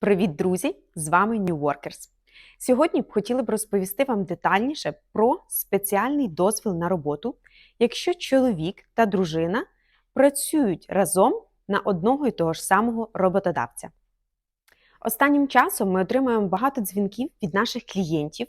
Привіт, друзі! З вами New Workers. Сьогодні б хотіли б розповісти вам детальніше про спеціальний дозвіл на роботу, якщо чоловік та дружина працюють разом на одного і того ж самого роботодавця. Останнім часом ми отримуємо багато дзвінків від наших клієнтів,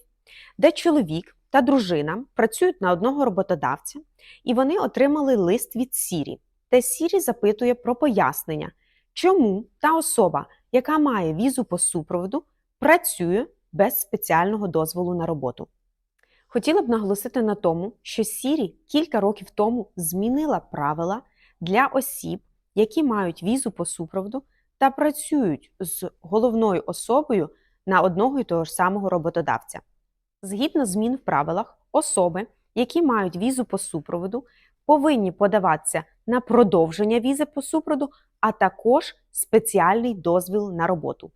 де чоловік та дружина працюють на одного роботодавця, і вони отримали лист від Сірі, де Сірі запитує про пояснення, чому та особа, яка має візу по супроводу, працює без спеціального дозволу на роботу. Хотіла б наголосити на тому, що Сірі кілька років тому змінила правила для осіб, які мають візу по супроводу та працюють з головною особою на одного і того ж самого роботодавця. Згідно змін в правилах, особи, які мають візу по супроводу, повинні подаватися на продовження візи по супроводу, а також спеціальний дозвіл на роботу.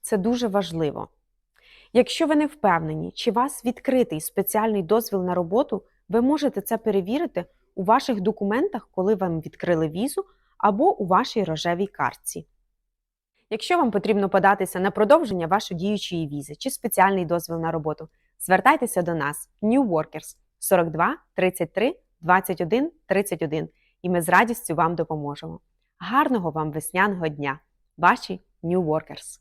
Це дуже важливо. Якщо ви не впевнені, чи у вас відкритий спеціальний дозвіл на роботу, ви можете це перевірити у ваших документах, коли вам відкрили візу, або у вашій рожевій картці. Якщо вам потрібно податися на продовження вашої діючої візи чи спеціальний дозвіл на роботу, звертайтеся до нас New Workers 42 33 21 31 і ми з радістю вам допоможемо. Гарного вам весняного дня! Ваші New Workers!